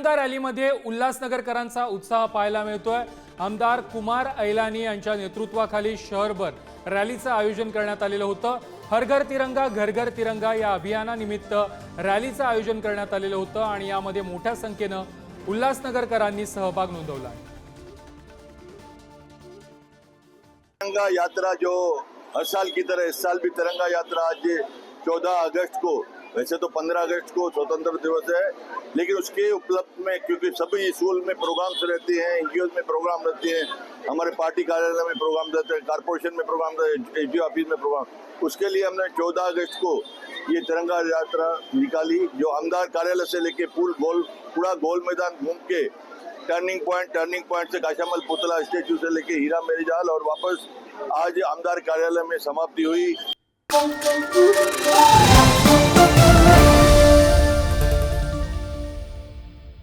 तिरंगा रॅलीमध्ये उल्हासनगरकरांचा उत्साह पाहायला मिळतोय. आमदार कुमार ऐलानी यांच्या नेतृत्वाखाली शहरभर रॅलीचं आयोजन करण्यात आलेलं होतं. हर घर तिरंगा घर घर तिरंगा या अभियानानिमित्त रॅलीचं आयोजन करण्यात आलेलं होतं आणि यामध्ये मोठ्या संख्येनं उल्हासनगरकरांनी सहभाग नोंदवला तिरंगा यात्रा जो हर साल की तरह इस साल भी तिरंगा यात्रा आज चौदह अगस्त को वैसे तो पंद्रह अगस्त को स्वतंत्र दिवस है, लेकिन उसके उपलब्ध में, क्योंकि सभी स्कूल में प्रोग्राम्स रहते हैं एनजीओ में प्रोग्राम रहते हैं, हमारे पार्टी कार्यालय में प्रोग्राम रहते हैं, कारपोरेशन में प्रोग्राम रहते हैं, एनजीओ ऑफ़िस में प्रोग्राम। उसके लिए हमने चौदह अगस्त को ये तिरंगा यात्रा निकाली, जो आमदार कार्यालय से लेके पूल गोल, पूरा गोल मैदान घूम के टर्निंग पॉइंट टर्निंग पॉइंट से काशामल पुतला स्टेचू से लेके हीरा मेरेजाल और वापस आज आमदार कार्यालय में समाप्ति हुई।